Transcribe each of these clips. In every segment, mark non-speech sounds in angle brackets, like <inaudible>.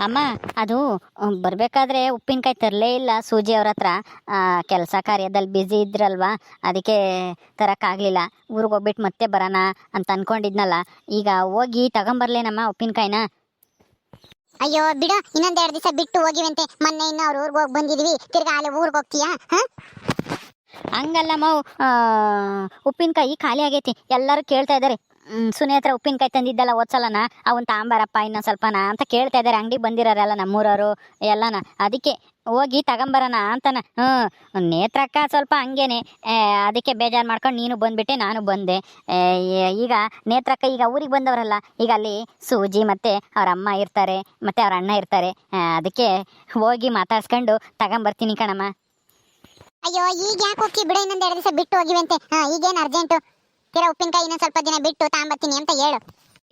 ಅಮ್ಮ ಅದು ಬರಬೇಕಾದ್ರೆ ಉಪ್ಪಿನಕಾಯಿ ತರಲೇ ಇಲ್ಲ ಸೂಜಿ ಅವ್ರ ಹತ್ರ. ಕೆಲಸ ಕಾರ್ಯದಲ್ಲಿ ಬ್ಯುಸಿ ಇದ್ರಲ್ವಾ ಅದಕ್ಕೆ ತರಕ್ಕಾಗಲಿಲ್ಲ. ಊರಿಗೆ ಹೋಗ್ಬಿಟ್ಟು ಮತ್ತೆ ಬರೋಣ ಅಂತ ಅನ್ಕೊಂಡಿದ್ನಲ್ಲ. ಈಗ ಹೋಗಿ ತಗೊಂಬರ್ಲೇನಮ್ಮ ಉಪ್ಪಿನಕಾಯಿನ? ಅಯ್ಯೋ ಬಿಡು. ಇನ್ನೊಂದ್ ಎರಡು ದಿವಸ ಬಿಟ್ಟು ಹೋಗಿವಂತೆ. ಮೊನ್ನೆ ಇನ್ನು ಅವ್ರ ಊರಿಗೆ ಹೋಗಿ ಬಂದಿದ್ವಿ. ತಿರ್ಗಾ ಅಲ್ಲಿ ಊರಿಗೆ ಹೋಗ್ತೀಯಾ? ಹಾಂ? ಹಂಗಲ್ಲ ಮಾವು ಉಪ್ಪಿನಕಾಯಿ ಖಾಲಿ ಆಗೈತಿ. ಎಲ್ಲರೂ ಕೇಳ್ತಾ ಇದ್ದಾರೆ ಸುನಿ ಹತ್ರ ಉಪ್ಪಿನಕಾಯಿ ತಂದಿದ್ದಲ್ಲ ಓದ್ಸಲನ ಅವನ್ ತಾಂಬಾರಪ್ಪ, ಇನ್ನೊಂದು ಸ್ವಲ್ಪನ ಅಂತ ಕೇಳ್ತಾ ಇದ್ದಾರೆ. ಅಂಗಡಿ ಬಂದಿರೋರೆಲ್ಲ ನಮ್ಮೂರವರು, ಎಲ್ಲನ. ಅದಕ್ಕೆ ಹೋಗಿ ತಗೊಂಬರೋಣ ಅಂತಾನ. ಹ್ಞೂ ನೇತ್ರಕ್ಕ ಸ್ವಲ್ಪ ಹಂಗೇನೆ. ಅದಕ್ಕೆ ಬೇಜಾರು ಮಾಡ್ಕೊಂಡು ನೀನು ಬಂದ್ಬಿಟ್ಟೆ, ನಾನು ಬಂದೆ. ಈಗ ನೇತ್ರಕ್ಕ ಈಗ ಊರಿಗೆ ಬಂದವರಲ್ಲ, ಈಗ ಅಲ್ಲಿ ಸೂಜಿ ಮತ್ತೆ ಅವ್ರ ಅಮ್ಮ ಇರ್ತಾರೆ, ಮತ್ತೆ ಅವ್ರ ಅಣ್ಣ ಇರ್ತಾರೆ. ಅದಕ್ಕೆ ಹೋಗಿ ಮಾತಾಡ್ಸ್ಕೊಂಡು ತಗೊಂಬರ್ತೀನಿ ಕಣಮ್ಮ. ಅಯ್ಯೋ, ಈಗ ಯಾಕೆ ಹೋಗ್ತಿ ಬಿಡ, ಇನ್ನೊಂದು ಎರಡು ದಿವಸ ಬಿಟ್ಟು ಹೋಗಿವಂತೆ ಹಾ, ಈಗೇನು ಅರ್ಜೆಂಟು ತಿರ್ಗಾ ಉಪ್ಪಿನಕಾಯಿ ಇನ್ನೊಂದು ಸ್ವಲ್ಪ ದಿನ ಬಿಟ್ಟು ತಾಂಬತ್ತೀನಿ ಅಂತ ಹೇಳು.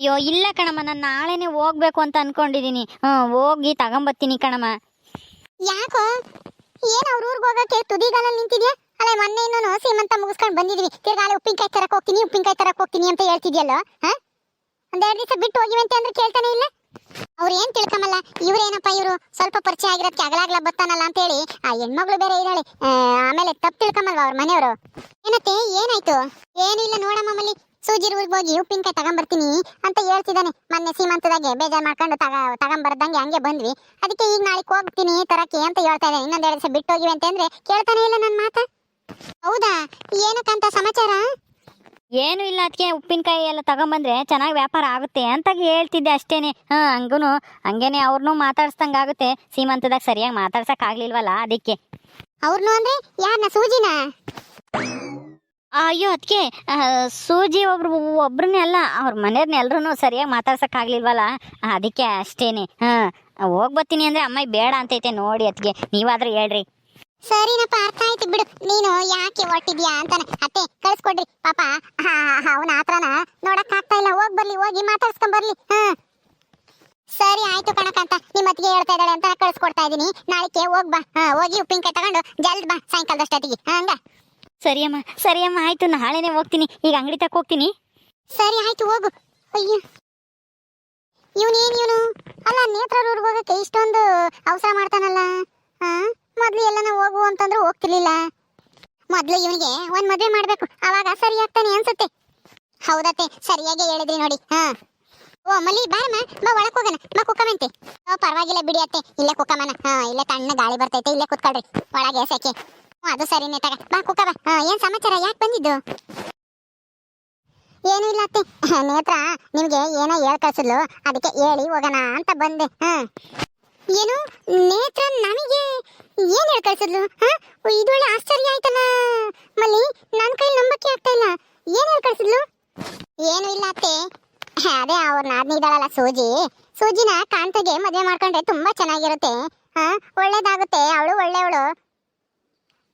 ಅಯ್ಯೋ ಇಲ್ಲ ಕಣಮ್ಮ ನಾನು ನಾಳೆನೆ ಹೋಗ್ಬೇಕು ಅಂತ ಅನ್ಕೊಂಡಿದೀನಿ. ಹ್ಞೂ ಹೋಗಿ ತಗೊಂಬತ್ತೀನಿ ಕಣಮ್ಮ. ಯಾಕೋ? ಏನ್ ಅವ್ರ ಊರಿಗೆ ಹೋಗಕ್ಕೆ ತುದಿಗಾಲಲ್ಲಿ ನಿಂತಿದ್ಯಾ? ಅಲ್ಲ ಮೊನ್ನೆ ಇನ್ನೂ ಸೀಮಂತ ಮುಗಿಸ್ಕೊಂಡು ಬಂದಿದ್ವಿ. ತಿರ್ಗಾ ಅಲ್ಲಿ ಉಪ್ಪಿನಕಾಯಿ ತರಕ್ ಹೋಗ್ತೀನಿ ಉಪ್ಪಿನಕಾಯಿ ತರಕ್ ಹೋಗ್ತೀನಿ ಅಂತ ಹೇಳ್ತಿದ್ಯಲ್ಲ ಹಾ? ಒಂದೆರಡು ದಿವಸ ಬಿಟ್ಟು ಹೋಗಿವಂತೆ ಅಂದ್ರೆ ಕೇಳ್ತಾನೆ ಇಲ್ಲ? ಅವ್ರು ಏನ್ ತಿಳ್ಕಮಲ್ಲ ಇವ್ರೇನಪ್ಪ ಇವರು? ಸ್ವಲ್ಪ ಪರಿಚಯ ಆಗಿರೋದಕ್ಕೆ ಅಗಲಾಗ್ಲ ಬರ್ತಾನಲ್ಲ ಅಂತ ಹೇಳಿ ಆ ಹೆಣ್ಮಗಳು ಬೇರೆ ಇದ್ದಾಳೆ. ಆಮೇಲೆ ತಪ್ಪು ತಿಳ್ಕಮಲ್ವಾ ಅವ್ರ ಮನೆಯವರು? ಏನತ್ತೆ, ಏನಾಯ್ತು? ಏನಿಲ್ಲ ನೋಡಮ್ಮಲ್ಲಿ ಸೂಜಿ ಊರಿಗೆ ಹೋಗಿ ಉಪ್ಪಿನಕಾಯಿ ತಗೊಂಬರ್ತೀನಿ ಅಂತ ಹೇಳ್ತಿದ್ದಾನೆ. ಮೊನ್ನೆ ಸೀಮಂತದಾಗೆ ಬೇಜಾರ್ ಮಾಡ್ಕೊಂಡು ತಗ, ತಗೊಂಬರ್ದಂಗೆ ಹಂಗೆ ಬಂದ್ವಿ. ಅದಕ್ಕೆ ಈಗ ನಾಳೆ ಹೋಗ್ತೀನಿ ತರಕ್ಕೆ ಅಂತ ಹೇಳ್ತಾ ಇದ್ದಾನೆ. ಇನ್ನೊಂದ್ ಎರಡು ದಿವಸ ಬಿಟ್ಟು ಹೋಗಿವೆ ಅಂತಂದ್ರೆ ಕೇಳ್ತಾನೆ ಇಲ್ಲ ನನ್ನ ಮಾತಾ. ಹೌದಾ? ಏನಕ್ಕಂತ ಸಮಾಚಾರ? ಏನು ಇಲ್ಲ ಅದಕ್ಕೆ ಉಪ್ಪಿನಕಾಯಿ ಎಲ್ಲ ತಗೊಂಬಂದ್ರೆ ಚೆನ್ನಾಗಿ ವ್ಯಾಪಾರ ಆಗುತ್ತೆ ಅಂತ ಹೇಳ್ತಿದ್ದೆ ಅಷ್ಟೇನೆ. ಹಾಂ ಹಂಗೂ ಹಂಗೇನೆ ಅವ್ರನ್ನೂ ಮಾತಾಡ್ಸ್ದಂಗೆ ಆಗುತ್ತೆ. ಸೀಮಂತದಾಗ ಸರಿಯಾಗಿ ಮಾತಾಡ್ಸಕ್ ಆಗ್ಲಿಲ್ವಲ್ಲ ಅದಕ್ಕೆ. ಅವ್ರನ್ನೂ ಅಂದ್ರೆ ಯಾರನ್ನ ಸೂಜಿನ? ಅಯ್ಯೋ ಅದಕ್ಕೆ ಸೂಜಿ ಒಬ್ರು ಒಬ್ರನ್ನೇ ಅಲ್ಲ ಅವ್ರ ಮನೆಯವ್ರನ್ನ ಎಲ್ಲರೂ ಸರಿಯಾಗಿ ಮಾತಾಡ್ಸಕ್ ಆಗ್ಲಿಲ್ವಲ್ಲ? ಅದಕ್ಕೆ ಅಷ್ಟೇನೆ. ಹಾಂ ಹೋಗ್ಬತ್ತೀನಿ ಅಂದ್ರೆ ಅಮ್ಮಾಯಿ ಬೇಡ ಅಂತೈತೆ ನೋಡಿ ಅದಕ್ಕೆ ನೀವಾದ್ರೂ ಹೇಳ್ರಿ. ಸರಿನಪ್ಪ ಅರ್ಥ ಆಯ್ತು. ಬಿಡು. ನೀನು ಯಾಕೆ ಹೊಟ್ಟಿದ್ಯಾ ಅಂತಾನೆ. ಅತ್ತೆ ಕಳ್ಸ್ಕೊಡ್ರಿ. ಪಾಪ ಅವನ ಆತ್ರನ ನೋಡಕ್ ಆಗ್ತಾ ಇಲ್ಲ. ಹೋಗ್ ಬರ್ಲಿ ಹೋಗಿ ಮಾತಾಡ್ಸ್ಕೊಂಡ್ ಬರ್ಲಿ. ಹಾ. ಸರಿ ಆಯ್ತು ಕಣಕಂತ. ನಿಮ್ಮ ಅತ್ತಿಗೆ ಹೇಳ್ತಾ ಇದ್ದಾಳೆ ಅಂತ ಕಳ್ಸ್ಕೊಡ್ತಾ ಇದೀನಿ ನಾಳೆಗೆ ಹೋಗ್ ಬಾ. ಹಾ ಹೋಗಿ ಉಪ್ಪಿನಕಾಯಿ ತಗೊಂಡು ಜಲ್ದ್ ಬಾ ಸಾಯಂಕಾಲದಷ್ಟೊತ್ತಿಗೆ ಹಂಗ? ಸರಿ ಅಮ್ಮ ಆಯ್ತು. ನಾಳೆನೇ ಹೋಗ್ತೀನಿ. ಈಗ ಅಂಗಡಿ ತಕ್ಕ ಹೋಗ್ತೀನಿ. ಸರಿ ಆಯ್ತು ಹೋಗು. ಅಯ್ಯೋ. ಇವನೇನು ಇವನು? ಅಲ್ಲ ನೇತ್ರರೂರ್ಗೆ ಹೋಗಕ್ಕೆ ಇಷ್ಟೊಂದು ಅವಸರ ಮಾಡ್ತಾನಲ್ಲ. ಮೊದ್ಲು ಎಲ್ಲನ ಹೋಗು ಅಂತಂದ್ರೆ ಹೋಗ್ತಿರ್ಲಿಲ್ಲ. ಮೊದ್ಲು ಇವನಿಗೆ ಒಂದ್ ಮದ್ವೆ ಮಾಡ್ಬೇಕು. ಅವಾಗ ಸರಿ ಆಗ್ತಾನೆ ಅನ್ಸುತ್ತೆ. ಹೌದತ್ತೆ, ಸರಿಯಾಗಿ ಹೇಳಿದ್ರಿ ನೋಡಿ. ಹಾ. ಓ, ಮಲ್ಲಿ, ಬಾರಮ್ಮ. ಬಾ ಒಳಕ್ ಹೋಗೋಣ. ಬಾ ಕುಕ್ಕಮಂತೆ ಓ, ಪರವಾಗಿಲ್ಲ ಬಿಡಿ ಅತ್ತೆ. ಇಲ್ಲೇ ಕುಕ್ಕಮನ ಹಾ, ಇಲ್ಲೇ ತಣ್ಣ ಗಾಳಿ ಬರ್ತೈತೆ, ಇಲ್ಲೇ ಕುತ್ಕೊಳ್ರಿ. ಒಳಗೆ ಸೆಕೆ ಅದು ಸರಿ ತಗ. ಬಾ ಕುಕ್ಕವ ಹಾ, ಏನ್ ಸಮಾಚಾರ? ಯಾಕೆ ಬಂದಿದ್ದು? ಏನು ಇಲ್ಲ ಅತ್ತೆ. ನೇತ್ರ, ನಿಮ್ಗೆ ಏನೋ ಹೇಳ್ ಕಳ್ಸಿದ್ಲು. ಅದಕ್ಕೆ ಹೇಳಿ ಹೋಗೋಣ ಅಂತ ಬಂದೆ. ಹಾ. ಏನು? ನೇತ್ರ ನನಗೆ ಏನ್ ಹೇಳ್ ಕಳ್ಸಿದ್ಲು? ಇದೊಳ್ಳೆ ಆಶ್ಚರ್ಯ ಆಯ್ತಲ್ಲ ಮಲ್ಲಿ. ನನ್ನ ಕೈ ನಂಬಕ್ಕೆ ಆಗ್ತಾ ಇಲ್ಲ. ಏನ್ ಹೇಳ್ ಕಳ್ಸಿದ್ಲು? ಏನು ಇಲ್ಲ ಅತ್ತೆ. ಅದೇ ಅವ್ರ ನಾದ್ನಿ ಇದ್ದಾಳಲ್ಲ ಸೂಜಿ. ಸೂಜಿನ ಕಾಂತಗೆ ಮದುವೆ ಮಾಡ್ಕೊಂಡ್ರೆ ತುಂಬಾ ಚೆನ್ನಾಗಿರುತ್ತೆ. ಹಾ? ಒಳ್ಳೇದಾಗುತ್ತೆ. ಅವಳು ಒಳ್ಳೆಯವಳು.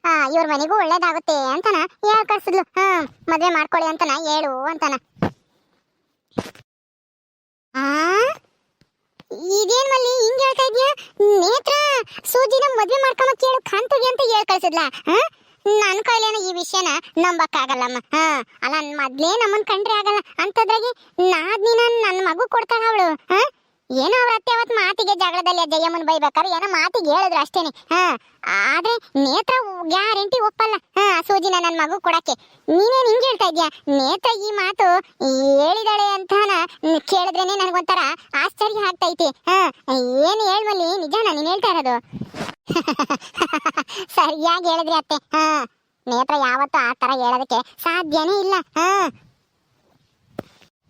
ಹಾ ಇವ್ರ ಮನೆಗೂ ಒಳ್ಳೇದಾಗುತ್ತೆ ಅಂತನ ಹೇಳ್ ಕಳ್ಸಿದ್ಲು. ಹಾ ಮದ್ವೆ ಮಾಡ್ಕೊಳ್ಳಿ ಅಂತನ ಹೇಳು ಅಂತನ. ಇದೇನ್ ಮಲ್ಲಿ? ಹಿಂಗ್ ಹೇಳ್ತಾ ಇದ್ಯಾ? ನೇತ್ರ, ಸೂಜಿನ ಮದ್ವೆ ಮಾಡ್ಕೊಂಬ ಕೇಳು ಕಾಂತಗೆ ಅಂತ ಹೇಳ್ ಕಳ್ಸಿದ್ಲ ನನ್ ಕೈಲೇನ ಈ ವಿಷಯನ ನಂಬಕ್ಕಾಗಲ್ಲಮ್ಮ, ಹಾ? ಅಲ್ಲ, ಮೊದ್ಲೇ ನಮ್ಮನ್ ಕಂಡ್ರೆ ಆಗಲ್ಲ. ಅಂತದ್ರಾಗೆ ನಾದ್ನಿನ ನನ್ನ ಮಗು ಕೊಡ್ತಾಳ ಅವಳು, ಹಾ? ಏನೋ ಅವ್ರ ಅತ್ತೆ ಅವತ್ ಮಾತಿಗೆ ಜಗಳದಲ್ಲಿ ಜಯಮ್ಮನ್ ಬೈಬೇಕಾದ್ರೆ ಏನೋ ಮಾತಿಗೆ ಹೇಳಿದ್ರು ಅಷ್ಟೇನೆ. ಹಾ, ಆದ್ರೆ ನೇತ್ರ ಗ್ಯಾರಂಟಿ ಒಪ್ಪಲ್ಲ. ಹಾ, ಸೂಜಿನ ನನ್ನ ಮಗು ಕೊಡಕ್ಕೆ. ನೀನೇನ್ ಹಿಂಗ್ ಹೇಳ್ತಾ ಇದ್ಯಾ? ನೇತ್ರ ಈ ಮಾತು ಹೇಳಿದಾಳೆ ಅಂತಾನ ಕೇಳಿದ್ರೇನೆ ನನಗೊಂಥರ ಆಶ್ಚರ್ಯ ಆಗ್ತೈತಿ. ಹಾ, ಏನು ಹೇಳ್ಮಲ್ಲಿ ನಿಜಾನ? ನೀನ್ ಹೇಳ್ತಾ ಇರೋದು? <laughs> ಸರಿಯಾಗಿ ಹೇಳಿದ್ರಿ ಅತ್ತೆ. ಹಾ, ನೇತ್ರ ಯಾವತ್ತೂ ಆ ತರ ಹೇಳೋದಕ್ಕೆ ಸಾಧ್ಯನೇ ಇಲ್ಲ. ಹಾ.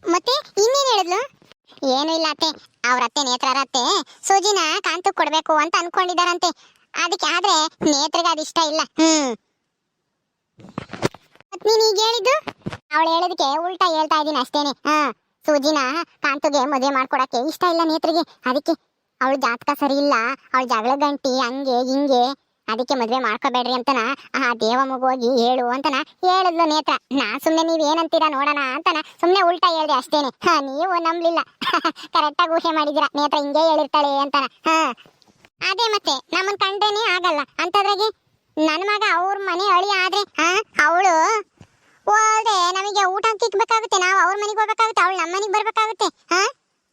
ಮತ್ತೆ ಇನ್ನೇನ್ ಹೇಳಿದ್ಲು? ಏನು ಇಲ್ಲ ಅತ್ತೆ. ಅವ್ರ ಅತ್ತೆ ನೇತ್ರರ ಅತ್ತೆ. ಸೂಜಿನ ಕಾಂತು ಕೊಡ್ಬೇಕು ಅಂತ ಅನ್ಕೊಂಡಿದಾರಂತೆ ಅದಕ್ಕೆ ಆದ್ರೆ ನೇತ್ರಿಗೆ ಅದು ಇಷ್ಟ ಇಲ್ಲ. ಹ್ಮ್. ಪತ್ನಿ ಈಗ ಹೇಳಿದ್ದು? ಅವಳು ಹೇಳೋದಕ್ಕೆ ಉಲ್ಟಾ ಹೇಳ್ತಾ ಇದೀನಿ ಅಷ್ಟೇನೆ. ಹಾ. ಸೂಜಿನ ಕಾಂತುಗೆ ಮದುವೆ ಮಾಡ್ಕೊಡಕ್ಕೆ ಇಷ್ಟ ಇಲ್ಲ ನೇತ್ರಿಗೆ. ಅದಕ್ಕೆ ಅವಳು ಜಾತಕ ಸರಿ ಇಲ್ಲ. ಅವಳು ಜಗಳ ಗಂಟಿ ಹಂಗೆ ಹಿಂಗೆ. ಅದಕ್ಕೆ ಮದುವೆ ಮಾಡ್ಕೋಬೇಡ್ರಿ ಅಂತನ ಆ ದೇವ ಹೋಗಿ ಹೇಳು ಅಂತನ ಹೇಳಿದ್ಲು ನೇತ್ರ. ನಾ ಸುಮ್ಮನೆ ನೀವ್ ಏನಂತೀರಾ ನೋಡೋಣ ಅಂತನ ಸುಮ್ಮನೆ ಉಲ್ಟಾ ಹೇಳ್ದೆ ಅಷ್ಟೇನೆ. ನೀವು ನಂಬ್ಲಿಲ್ಲ. <laughs> ಕರೆಕ್ಟಾಗಿ ಊಹೆ ಮಾಡಿದಿರ ನೇತ್ರ ಹಿಂಗೆ ಹೇಳಿರ್ತಾಳೆ ಅಂತನ. ಹಾ. ಅದೇ ಮತ್ತೆ ನಮ್ಮನ್ ಕಂಡ್ರೇನೆ ಆಗಲ್ಲ. ಅಂತದ್ರಾಗೆ ನನ್ನ ಮಗ ಅವ್ರ ಮನೆ ಅಳಿ ಆದ್ರೆ, ಹಾ, ಅವಳು ಹೋದ್ರೆ ನಮಗೆ ಊಟ ತಿಕ್ಬೇಕಾಗುತ್ತೆ ನಾವು ಅವ್ರ ಮನೆಗೆ ಹೋಗ್ಬೇಕಾಗುತ್ತೆ, ಅವಳು ನಮ್ಮ ಮನೆಗೆ ಬರ್ಬೇಕಾಗುತ್ತೆ, ಹಾ?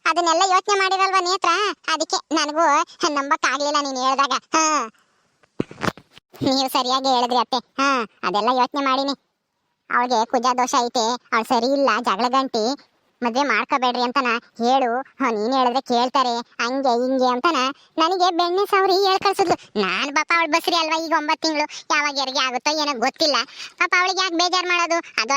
ಅದನ್ನೆಲ್ಲ ಯೋಚನೆ ಮಾಡಿರಲ್ವಾ ನೇತ್ರ? ಅದಕ್ಕೆ ನನಗೂ ನಂಬಕ್ಕಾಗ್ಲಿಲ್ಲ ನೀನ್ ಹೇಳ್ದಾಗ. ಹಾ. ನೀವು ಸರಿಯಾಗಿ ಹೇಳಿದ್ರಿ ಅತ್ತೆ. ಹಾ, ಅದೆಲ್ಲ ಯೋಚನೆ ಮಾಡಿನಿ. ಅವಳಿಗೆ ಕುಜ ದೋಷ ಐತೆ, ಅವಳು ಸರಿ ಇಲ್ಲ, ಜಗಳ ಗಂಟಿ, ಮದ್ವೆ ಮಾಡ್ಕೋಬೇಡ್ರಿ ಅಂತನ ಹೇಳು. ನೀನು ಹೇಳಿದ್ರೆ ಕೇಳ್ತಾರೆ, ಹಂಗೆ ಹಿಂಗೆ ಅಂತನ ನನಗೆ ಬೆಣ್ಣೆ ಸಾವ್ರಿ ಹೇಳಿ ಕಳ್ಸಿದ್ಲು ನಾನು ಪಾಪ ಅವಳು ಬಸ್ರಿ ಅಲ್ವಾ ಈಗ ಒಂಬತ್ತು ತಿಂಗಳು, ಯಾವಾಗ ಯಾರಿಗೆ ಆಗುತ್ತೋ ಏನೋ ಗೊತ್ತಿಲ್ಲ. ಪಾಪ ಅವಳಿಗೆ ಯಾಕೆ ಬೇಜಾರು ಮಾಡೋದು? ಅದು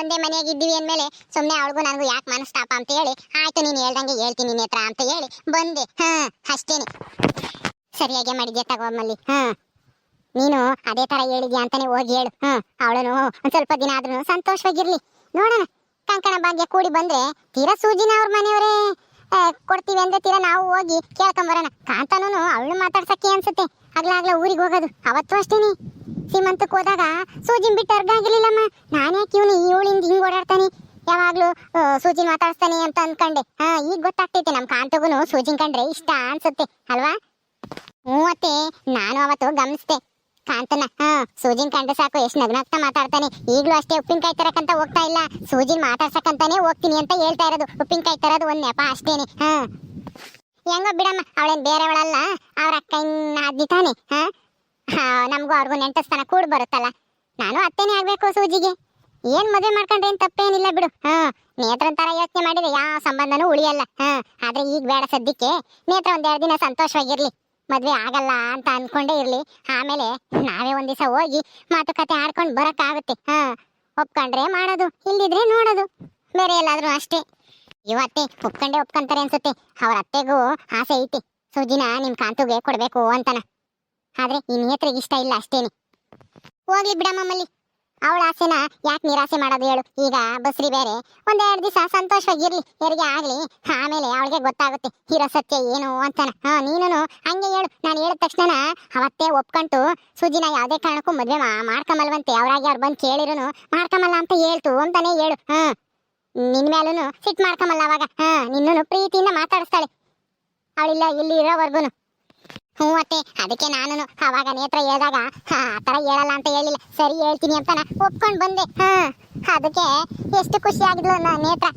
ಒಂದೇ ಮನೆಯಾಗ ಇದ್ದೀವಿ ಅಂದ್ಮೇಲೆ ಸುಮ್ನೆ ಅವಳಿಗೂ ನನಗೂ ಯಾಕೆ ಮನಸ್ತಾಪ ಅಂತ ಹೇಳಿ, ಆಯ್ತು, ನೀನು ಹೇಳ್ದಂಗೆ ಹೇಳ್ತೀನಿ ನೇತ್ರ ಅಂತ ಹೇಳಿ ಬಂದೆ. ಹಾ, ಅಷ್ಟೇನೆ. ಸರಿಯಾಗಿ ಮಾಡಿದ್ಯಾ ತಗೋಮಲ್ಲಿ ಹಾ. ನೀನು ಅದೇ ತರ ಹೇಳಿದ್ಯಾ ಅಂತಾನೆ ಹೋಗಿ ಹೇಳು. ಹ್ಮ್ ಅವಳನು ಒಂದ್ ಸ್ವಲ್ಪ ದಿನ ಆದ್ರೂ ಸಂತೋಷವಾಗಿರ್ಲಿ. ನೋಡೋಣ. ಕಂಕಣ ಭಾಗ್ಯ ಕೂಡಿ ಬಂದ್ರೆ ತೀರಾ ಸೂಜಿನ ಅವ್ರ ಮನೆಯವರೇ ಕೊಡ್ತೀವಿ ಅಂದ್ರೆ ತೀರಾ ನಾವು ಹೋಗಿ ಕೇಳ್ಕೊಂಬರೋಣ ಕಾಂತನೂ ಅವಳು ಮಾತಾಡ್ಸಕ್ಕೆ ಅನ್ಸುತ್ತೆ. ಆಗ್ಲಾಗ್ಲ ಊರಿಗೆ ಹೋಗೋದು. ಅವತ್ತು ಅಷ್ಟೇನೆ ಸೀಮಂತಕ್ಕೆ ಹೋದಾಗ ಸೂಜಿನ್ ಬಿಟ್ಟು ಅರ್ಗಾಗಿರ್ಲಿಲ್ಲಮ್ಮ ನಾನ್ಯಾಕೆ ಇವನು ಇವಳಿಂದ ಹಿಂಗ್ ಓಡಾಡ್ತಾನೆ? ಯಾವಾಗ್ಲೂ ಸೂಜಿನ್ ಮಾತಾಡ್ಸ್ತಾನೆ ಅಂತ ಅನ್ಕೊಂಡೆ. ಹಾ, ಈಗ ಗೊತ್ತಾಗ್ತೈತೆ ನಮ್ ಕಾಂತಗುನು ಸೂಜಿನ್ ಕಂಡ್ರೆ ಇಷ್ಟ ಅನ್ಸುತ್ತೆ. ಅಲ್ವಾ? ಮೂವತ್ತೆ, ನಾನು ಅವತ್ತು ಗಮನಿಸ್ದೆ. ಕಾಂತನ ಹ, ಸೂಜಿನ್ ಕಂಡ್ರೆ ಸಾಕು, ಎಷ್ಟು ನಗ್ನಗ್ತಾ ಮಾತಾಡ್ತಾನೆ. ಈಗಲೂ ಅಷ್ಟೇ ಉಪ್ಪಿನಕಾಯಿ ತರಕಂತ ಹೋಗ್ತಾ ಇಲ್ಲ. ಸೂಜಿನ್ ಮಾತಾಡ್ಸಕ್ಕಂತಾನೆ ಹೋಗ್ತೀನಿ ಅಂತ ಹೇಳ್ತಾ ಇರೋದು. ಉಪ್ಪಿನಕಾಯಿ ತರೋದು ಒಂದ್ ನೆಪ ಅಷ್ಟೇನೆ, ಹಾ. ಹೆಂಗೋ ಬಿಡಮ್ಮ, ಅವಳೇನ್ ಬೇರೆವಳಲ್ಲ ಅವ್ರ ಅಕ್ಕ ತಾನೆ, ಹಾ. ಹಾ, ನಮಗೂ ಅವ್ರಿಗೂ ನೆಂಟಸ್ತನ ಕೂಡ ಬರುತ್ತಲ್ಲ. ನಾನು ಅತ್ತೇನೆ ಆಗ್ಬೇಕು ಸೂಜಿಗೆ. ಏನ್ ಮದುವೆ ಮಾಡ್ಕೊಂಡ್ರೆ ಏನ್ ತಪ್ಪೇನಿಲ್ಲ ಬಿಡು, ಹಾ. ನೇತ್ರ ತರ ಯೋಚನೆ ಮಾಡಿದ್ರೆ ಯಾವ ಸಂಬಂಧನೂ ಉಳಿಯಲ್ಲ, ಹಾ. ಆದ್ರೆ ಈಗ ಬೇಡ ಸದ್ಯಕ್ಕೆ. ನೇತ್ರ ಒಂದೆರಡು ದಿನ ಸಂತೋಷವಾಗಿರ್ಲಿ. ಮದ್ವೆ ಆಗಲ್ಲ ಅಂತ ಅನ್ಕೊಂಡೇ ಇರ್ಲಿ. ಆಮೇಲೆ ನಾವೇ ಒಂದ್ ದಿವಸ ಹೋಗಿ ಮಾತುಕತೆ ಆಡ್ಕೊಂಡು ಬರಕ್ಕಾಗುತ್ತೆ. ಹಾ, ಒಪ್ಕೊಂಡ್ರೆ ಮಾಡೋದು, ಇಲ್ದಿದ್ರೆ ನೋಡೋದು. ಬೇರೆ ಎಲ್ಲಾದ್ರೂ ಅಷ್ಟೇ. ಇವತ್ತೆ ಒಪ್ಕೊಂಡೇ ಒಪ್ಕೊಂತಾರೆ ಅನ್ಸುತ್ತೆ. ಅವ್ರ ಅತ್ತೆಗೂ ಆಸೆ ಐತಿ. ಸುಜಿನ ನಿಮ್ ಕಾಂತುಗೆ ಕೊಡ್ಬೇಕು ಅಂತನ. ಆದ್ರೆ ಈ ಇಷ್ಟ ಇಲ್ಲ ಅಷ್ಟೇನೆ. ಹೋಗ್ಲಿ ಬಿಡಮ್ಮಲ್ಲಿ ಅವಳ ಆಸೆನ ಯಾಕೆ ನಿರಾಸೆ ಮಾಡೋದು ಹೇಳು. ಈಗ ಬಸ್ರಿ ಬೇರೆ. ಒಂದೆರಡು ದಿವಸ ಸಂತೋಷವಾಗಿರ್ಲಿ ಹೆರಿಗೆ ಆಗ್ಲಿ. ಆಮೇಲೆ ಅವಳಿಗೆ ಗೊತ್ತಾಗುತ್ತೆ. ಇರೋ ಸತ್ಯ ಏನು ಅಂತಾನ. ಹಾಂ ನೀನು ಹಂಗೆ ಹೇಳು. ನಾನು ಹೇಳಿದ ತಕ್ಷಣ ಅವತ್ತೇ ಒಪ್ಕೊಂಡು ಸುಜಿನ ಯಾವ್ದೇ ಕಾರಣಕ್ಕೂ ಮದ್ವೆ ಮಾಡ್ಕೊಂಬಲ್ವಂತೆ ಅವ್ರಾಗಿ ಅವ್ರು ಬಂದು ಕೇಳಿರೋನು ಮಾಡ್ಕೊಂಬಲ್ಲ ಅಂತ ಹೇಳ್ತು ಅಂತಾನೆ ಹೇಳು. ಹಾಂ. ನಿನ್ ಮೇಲೂ ಸಿಟ್ ಮಾಡ್ಕೊಂಬಲ್ಲ ಅವಾಗ. ಹಾ ನಿನ್ನೂ ಪ್ರೀತಿಯಿಂದ ಮಾತಾಡಿಸ್ತಾಳೆ. ಅವಳಿಲ್ಲ, ಇಲ್ಲಿ ಇರೋವರ್ಗುನು. ಹ್ಞೂ ಅದಕ್ಕೆ ನಾನು ಅವಾಗ ನೇತ್ರ ಹೇಳಿದಾಗ ಆ ಥರ ಹೇಳಲ್ಲ ಅಂತ ಹೇಳಿಲ್ಲ. ಸರಿ ಹೇಳ್ತೀನಿ ಅಂತ ನಾ ಒಪ್ಕೊಂಡು ಬಂದೆ. ಹಾ, ಅದಕ್ಕೆ ಎಷ್ಟು ಖುಷಿ ಆಗಿದ್ಲು ನಾ ನೇತ್ರ.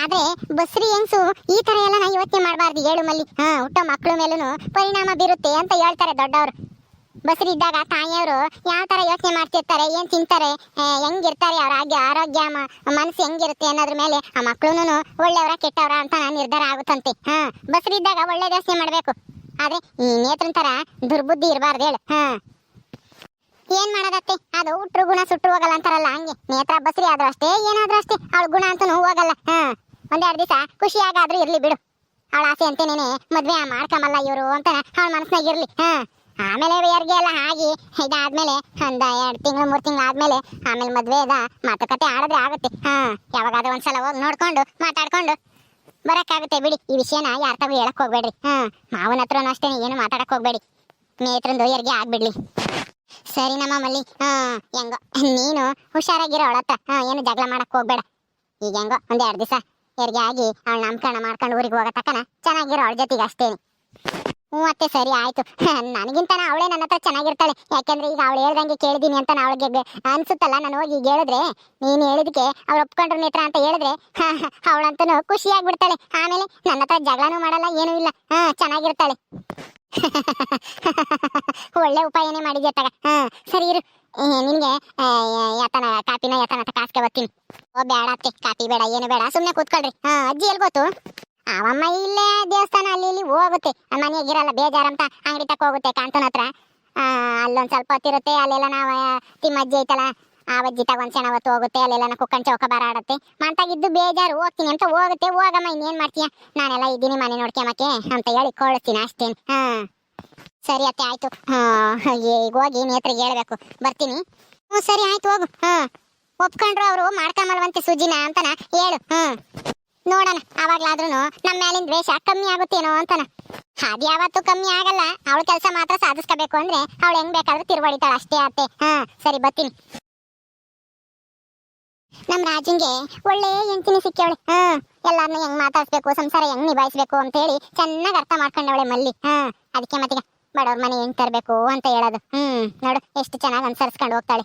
ಆದ್ರೆ ಬಸ್ರಿ ಹೆಂಗ್ಸು ಈ ತರ ಎಲ್ಲ ನಾ ಯೋಚನೆ ಮಾಡಬಾರ್ದು, ಹೇಳು ಮಲ್ಲಿ. ಹಾ, ಹುಟ್ಟೋ ಮಕ್ಕಳ ಮೇಲೂ ಪರಿಣಾಮ ಬೀರುತ್ತೆ ಅಂತ ಹೇಳ್ತಾರೆ ದೊಡ್ಡವರು. ಬಸ್ರಿ ಇದ್ದಾಗ ತಾಯಿಯವರು ಯಾವ ತರ ಯೋಚನೆ ಮಾಡ್ತಿರ್ತಾರೆ, ಏನ್ ತಿಂತಾರೆ ಹೆಂಗಿರ್ತಾರೆ ಅವ್ರ ಆರೋಗ್ಯ ಆರೋಗ್ಯ ಮನಸ್ಸು ಹೆಂಗಿರುತ್ತೆ ಅನ್ನೋದ್ರ ಮೇಲೆ ಆ ಮಕ್ಳುನು ಒಳ್ಳೆಯವರ ಕೆಟ್ಟವರ ಅಂತ ನಿರ್ಧಾರ ಆಗುತ್ತಂತೆ. ಹಾ, ಬಸ್ರಿ ಇದ್ದಾಗ ಒಳ್ಳೆ ಯೋಚನೆ ಮಾಡ್ಬೇಕು. ಆದ್ರೆ ಈ ನೇತ್ರನ್ ತರ ದುರ್ಬುದ್ಧಿ ಇರಬಾರ್ದು ಹೇಳು. ಹಾ. ಏನ್ ಮಾಡೋದತ್ತೆ ಅದು ಹುಟ್ರು ಗುಣ ಸುಟ್ರು ಹೋಗಲ್ಲ ಅಂತಾರಲ್ಲ, ಹಂಗೆ. ನೇತ್ರ ಬಸ್ರಿ ಆದ್ರೂ ಅಷ್ಟೇ, ಏನಾದ್ರೂ ಅಷ್ಟೇ. ಅವಳ ಗುಣ ಅಂತೂ ಹೋಗಲ್ಲ. ಹಾ. ಒಂದೆರಡು ದಿವಸ ಖುಷಿಯಾಗಾದ್ರೂ ಇರ್ಲಿ ಬಿಡು. ಅವಳ ಆಸೆ ಅಂತೇನೇನೆ, ಮದ್ವೆ ಮಾಡ್ಕಮಲ್ಲ ಇವರು ಅಂತ ಅವಳ ಮನಸ್ನಾಗ ಇರ್ಲಿ. ಹಾ. ಆಮೇಲೆ ಯಾರಿಗೆ ಎಲ್ಲ ಆಗಿ ಇದಾದ್ಮೇಲೆ ಒಂದ ಎರಡು ತಿಂಗಳು, ಮೂರು ತಿಂಗಳು ಆದ್ಮೇಲೆ ಆಮೇಲೆ ಮದ್ವೆ ಅದ. ಮಾತುಕತೆ ಆಡಿದ್ರೆ ಆಗುತ್ತೆ. ಹಾ. ಯಾವಾಗಾದ್ರೂ ಒಂದ್ಸಲ ಹೋಗಿ ನೋಡ್ಕೊಂಡು ಮಾತಾಡ್ಕೊಂಡು. ಬರಕ್ಕಾಗುತ್ತೆ ಬಿಡಿ. ಈ ವಿಷಯನ ಯಾರ ತಗೋ ಹೇಳಕ್ ಹೋಗ್ಬೇಡ್ರಿ. ಹಾ, ಮಾವನ ಹತ್ರ ಅಷ್ಟೇ, ಏನು ಮಾತಾಡಕ್ ಹೋಗ್ಬೇಡಿ. ನೇತ್ರಂದು ಯಾರಿಗೆ ಆಗ್ಬಿಡ್ಲಿ. ಸರಿ ನಮ್ಮ ಮಲ್ಲಿ. ಹಾ, ಹೆಂಗೋ. ನೀನು ಹುಷಾರಾಗಿರೋ ಅವಳತ್ತ ಹಾ, ಏನು ಜಗಳ ಮಾಡಕ್ ಹೋಗ್ಬೇಡ. ಈಗ ಹೆಂಗೋ ಒಂದ್ ಎರಡು ದಿವಸ. ಯಾರಿಗೆ ಆಗಿ ಅವಳ ನಾಮಕರಣ ಮಾಡ್ಕೊಂಡು ಊರಿಗೆ ಹೋಗೋ ತಕ್ಕನ ಚೆನ್ನಾಗಿರೋ ಅವಳ ಜೊತೆಗೆ ಅಷ್ಟೇನೆ. ಹ್ಞೂ ಅತ್ತೆ, ಸರಿ ಆಯ್ತು. <laughs> ನನಗಿಂತ ಅವಳೇ ನನ್ನ ಹತ್ರ ಚೆನ್ನಾಗಿರ್ತಾಳೆ. ಯಾಕೆಂದ್ರೆ ಈಗ ಅವಳು ಹೇಳ್ದಂಗೆ ಕೇಳಿದೀನಿ ಅಂತ ಅವಳಿಗೆ ಅನ್ಸುತ್ತಲ್ಲ, ನಾನು ಹೋಗಿ ಈಗ ಹೇಳಿದ್ರೆ, ನೀನು ಹೇಳಿದಕ್ಕೆ ಅವ್ರು ಒಪ್ಕೊಂಡ್ರು ನೇತ್ರ ಅಂತ ಹೇಳಿದ್ರೆ <laughs> ಅವಳಂತೂ ಖುಷಿಯಾಗ್ಬಿಡ್ತಾಳೆ. ಆಮೇಲೆ ನನ್ನ ಹತ್ರ ಜಗಳನೂ ಮಾಡಲ್ಲ, ಏನೂ ಇಲ್ಲ. ಹಾ, ಚೆನ್ನಾಗಿರ್ತಾಳೆ. <laughs> ಒಳ್ಳೆ ಉಪಾಯನೇ ಮಾಡಿದ್ಯಾ ತಗ. ಹಾ, ಸರಿ ಇರು. ನಿನಗೆ ಯಾತನ, ಕಾಪಿನ ಯಾತನ ಅಂತ ಕಾಸ್ಕೆ ಬರ್ತೀನಿ. ಓ ಬೇಡ ಅತ್ತೆ, ಕಾಪಿ ಬೇಡ, ಏನು ಬೇಡ ಸುಮ್ಮನೆ ಕೂತ್ಕೊಳ್ರಿ. ಹಾ, ಅಜ್ಜಿ ಎಲ್ಲಿ ಅವಮ್ಮ ಇಲ್ಲೇ ದೇವಸ್ಥಾನ ಅಲ್ಲಿ ಇಲ್ಲಿ ಹೋಗುತ್ತೆ. ಮನೆಯಾಗಿರಲ್ಲ ಬೇಜಾರಂತ ಅಂಗಡಿ ತಕ್ಕ ಹೋಗುತ್ತೆ ಕಾಂತನ ಹತ್ರ. ಅಲ್ಲೊಂದು ಸ್ವಲ್ಪ ಹೊತ್ತಿರುತ್ತೆ ಅಲ್ಲೆಲ್ಲ ನಾವು ತಿಮ್ಮಜ್ಜಿ ಐತಲ್ಲ, ಆ ಅಜ್ಜಿ ತಗ ಅವತ್ತು ಹೋಗುತ್ತೆ, ಅಲ್ಲೆಲ್ಲ ಕುಕ್ಕನ್ ಚೌಕ ಬರಾಡತ್ತೆ ಮಂತಾಗಿದ್ದು ಬೇಜಾರು, ಹೋಗ್ತೀನಿ ಅಂತ ಹೋಗುತ್ತೆ. ಹೋಗಮ್ಮ, ಇನ್ನೇನು ಮಾಡ್ತೀಯ? ನಾನೆಲ್ಲ ಇದ್ದೀನಿ ಮನೆ ನೋಡ್ಕೊಂಬಕ್ಕೆ ಅಂತ ಹೇಳಿ ಕಳಿಸ್ತೀನಿ ಅಷ್ಟೇನು. ಹಾ. ಸರಿ ಅತ್ತೆ, ಆಯ್ತು. ಹಾ ಈಗ ಹೋಗಿ ನೇತ್ರಿಗೆ ಹೇಳ್ಬೇಕು. ಬರ್ತೀನಿ. ಹ್ಞೂ ಸರಿ, ಆಯ್ತು, ಹೋಗು. ಹಾ. ಒಪ್ಕೊಂಡ್ರು ಅವರು ಮಾಡ್ಕೊಂಬಲ್ವಂತೆ ಸುಜಿನ ಅಂತನ ಹೇಳು. ಹ್ಮ್. ನೋಡೋಣ ಅವಾಗ್ಲಾದ್ರೂ ನಮ್ಮ ಮೇಲಿನ ದ್ವೇಷ ಕಮ್ಮಿ ಆಗುತ್ತೇನೋ ಅಂತಾನ. ಅದ್ ಯಾವತ್ತೂ ಕಮ್ಮಿ ಆಗಲ್ಲ, ಅವಳ ಕೆಲಸ ಮಾತ್ರ ಸಾಧಿಸ್ಕೋಬೇಕು ಅಂದ್ರೆ ಅವಳು ಹೆಂಗ್ ಬೇಕಾದ್ರೂ ತಿರುವಳಿತಾಳ ಅಷ್ಟೇ ಆತೆ ಹಾ, ಸರಿ, ಬರ್ತೀನಿ. ನಮ್ಮ ರಾಜಂಗೆ ಒಳ್ಳೆ ಹೆಂಡತಿನಿ ಸಿಕ್ಕವಳೆ. ಹಾ, ಎಲ್ಲಾರ್ನು ಹೆಂಗ್ ಮಾತಾಡ್ಸ್ಬೇಕು, ಸಂಸಾರ ಹೆಂಗ್ ನಿಭಾಯಿಸ್ಬೇಕು ಅಂತ ಹೇಳಿ ಚೆನ್ನಾಗಿ ಅರ್ಥ ಮಾಡ್ಕೊಂಡವಳೆ ಮಲ್ಲಿ. ಹಾ, ಅದಕ್ಕೆ ಮತ್ತೀಗ ಬಡವ್ರ ಮನೆ ಹೆಂಗ್ ತರಬೇಕು ಅಂತ ಹೇಳೋದು. ಹ್ಮ್, ನೋಡು, ಎಷ್ಟು ಚೆನ್ನಾಗಿ ಅನುಸರಿಸ್ಕೊಂಡು ಹೋಗ್ತಾಳೆ.